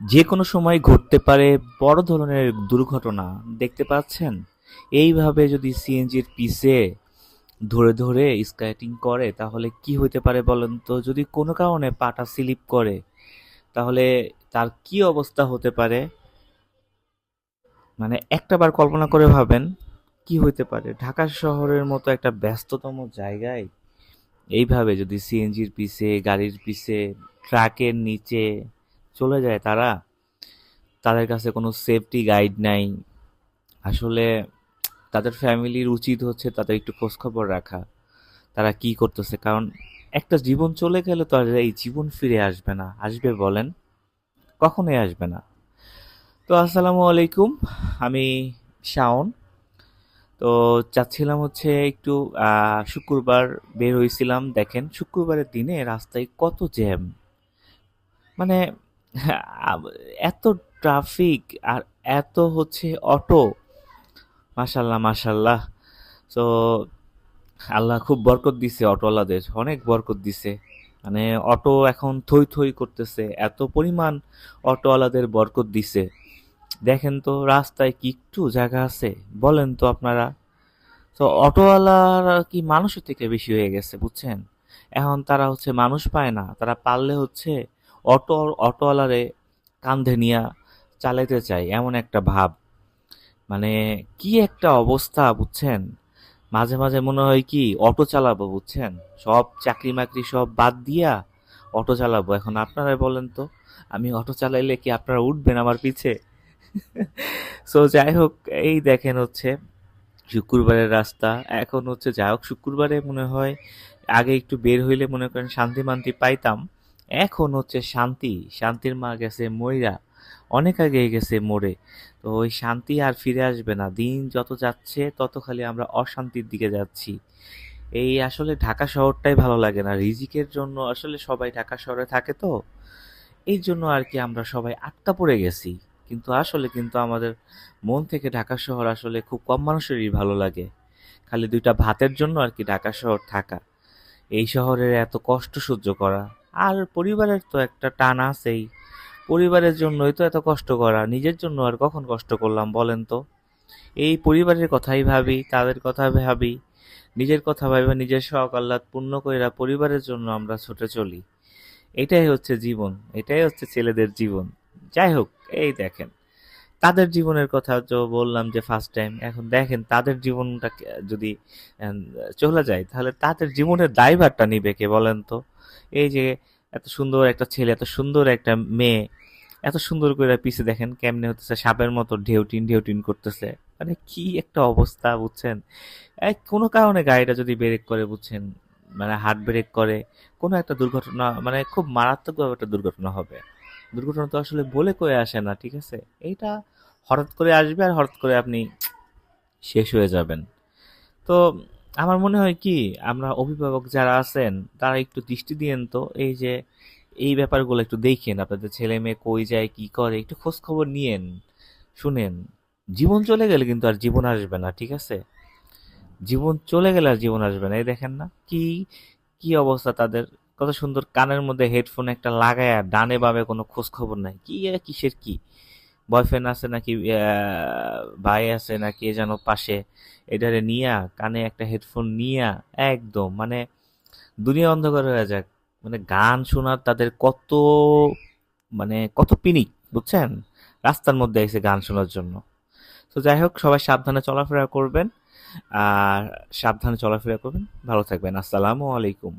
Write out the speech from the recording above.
যে কোনো সময় ঘটতে পারে বড় ধরনের দুর্ঘটনা, দেখতে পাচ্ছেন? এইভাবে যদি সিএনজির পিছে ধরে ধরে স্কেটিং করে, তাহলে কি হতে পারে বলেন তো? যদি কোনো কারণে পাটা স্লিপ করে, তাহলে তার কি অবস্থা হতে পারে? মানে একটাবার কল্পনা করে ভাবেন, কি হইতে পারে? ঢাকা শহরের মতো একটা ব্যস্ততম জায়গায় এইভাবে যদি সিএনজির পিছে গাড়ির পিছে ট্রাকের নিচে চলে যায় তারা, তাদের কাছে কোনো সেফটি গাইড নাই। আসলে তাদের ফ্যামিলির উচিত হচ্ছে তাদের একটু খোঁজখবর রাখা। তারা কি করতেছে? কারণ একটা জীবন চলে গেলে তো আর এই জীবন ফিরে আসবে না। আসবে বলেন, কখনোই আসবে না। তো আসসালামু আলাইকুম, আমি শাওন। তো চাচ্ছিলাম হচ্ছে একটু শুক্রবার বের হয়েছিলাম দেখেন শুক্রবারের দিনে রাস্তায় কত জ্যাম। মানে এত ট্রাফিক আর এত হচ্ছে অটো মাশাল্লাহ মাশাল্লাহ। তো আল্লাহ খুব বরকত দিছে অটোওয়ালাদের অনেক বরকত দিছে। মানে অটো এখন থই থই করতেছে, এত পরিমাণ অটোওয়ালাদের বরকত দিছে। দেখেন তো রাস্তায় কি একটু জায়গা আছে, বলেন তো আপনারা। তো অটোওয়ালারা কি মানুষের থেকে বেশি হয়ে গেছে, বুঝছেন? এখন তারা হচ্ছে মানুষ পায় না, তারা পারলে হচ্ছে অটো, অটোওয়ালারে কান্ধে নিয়ে চালাইতে চাই, এমন একটা ভাব। মানে কি একটা অবস্থা, বুঝছেন? মাঝে মাঝে মনে হয় কি, অটো চালাবো, বুঝছেন? সব চাকরি মাকরি সব বাদ দিয়া অটো চালাবো। এখন আপনারাই বলেন তো, আমি অটো চালাইলে কি আপনারা উঠবেন আমার পিছে? সো যাই হোক, এই দেখেন হচ্ছে, শুক্রবারের রাস্তা। এখন হচ্ছে, যাই হোক, শুক্রবারে মনে হয়, আগে একটু বের হইলে মনে করেন শান্তি মান্তি পাইতাম। এখন হচ্ছে শান্তি, শান্তির মা গেছে মইরা, অনেক আগে গেছে মোড়ে তো ওই শান্তি আর ফিরে আসবে না, দিন যত যাচ্ছে তত খালি আমরা অশান্তির দিকে যাচ্ছি। এই আসলে ঢাকা শহরটাই ভালো লাগে না, রিজিকের জন্য আসলে সবাই ঢাকা শহরে থাকে তো, এই জন্য আর কি আমরা সবাই আটকা পড়ে গেছি। কিন্তু আসলে কিন্তু আমাদের মন থেকে ঢাকা শহর আসলে খুব কম মানুষেরই ভালো লাগে। খালি দুইটা ভাতের জন্য আর কি ঢাকা শহর থাকা। এই শহরের এত কষ্ট সহ্য করা। আর পরিবারের তো একটা টান আছেই। পরিবারের জন্যই তো এত কষ্ট করা, নিজের জন্য আর কখন কষ্ট করলাম বলেন তো? এই পরিবারের কথাই ভাবি, তাদের কথা ভাবি, নিজের কথা ভাবি নিজের শখ, আহ্লাদ পূর্ণ কইরা পরিবারের জন্য আমরা ছুটে চলি। এটাই হচ্ছে জীবন, এটাই হচ্ছে ছেলেদের জীবন। যাই হোক, এই দেখেন। তাদের জীবনের কথা তো বললাম যে ফার্স্ট টাইম এখন দেখেন তাদের জীবনটা যদি চলে যায়, তাহলে তাদের জীবনের দায়ভারটা নিবে কে বলেন তো? এই যে এত সুন্দর একটা ছেলে, এত সুন্দর একটা মেয়ে, এত সুন্দর করে পিছে দেখেন কেমনে হতেছে, সাপের মতো ঢেউটিন ঢেউটিন করতেছে। মানে কি একটা অবস্থা, বুঝছেন? কোনো কারণে গাড়িটা যদি ব্রেক করে, বুঝছেন? মানে হার্ট ব্রেক করে, কোনো একটা দুর্ঘটনা মানে খুব মারাত্মকভাবে একটা দুর্ঘটনা হবে। দুর্ঘটনা তো আসলে বলে কয়ে আসে না, ঠিক আছে? এইটা হঠাৎ করে আসবে আর হঠাৎ করে আপনি শেষ হয়ে যাবেন। তো আমার মনে হয় কি, আমরা অভিভাবক যারা আছেন, তারা একটু দৃষ্টি দিয়েন তো, এই যে এই ব্যাপারগুলো একটু দেখেন, আপনাদের ছেলে মেয়ে কই যায়, কি করে, একটু খোঁজ খবর নিয়েন, শুনেন। জীবন চলে গেলে কিন্তু আর জীবন আসবে না, ঠিক আছে? জীবন চলে গেলে আর জীবন আসবে না, এই দেখেন না, কি কি অবস্থা তাদের কত সুন্দর কানের মধ্যে হেডফোন একটা লাগায় ডানে বামে কোনো খোঁজ খবর নাই। কি কিসের কি? বয়ফ্রেন্ড আছে নাকি ভাই আছে নাকি যেন পাশে? এটারে নিয়া, কানে একটা হেডফোন নিয়া, একদম মানে দুনিয়া অন্ধকার হয়ে যাক। মানে গান শোনার তাদের কত মানে কত পিনিক, বুঝছেন? রাস্তার মধ্যে এসে গান শোনার জন্য। তো যাই হোক, সবাই সাবধানে চলাফেরা করবেন। আর সাবধানে চলাফেরা করবেন। ভালো থাকবেন। আসসালামু আলাইকুম।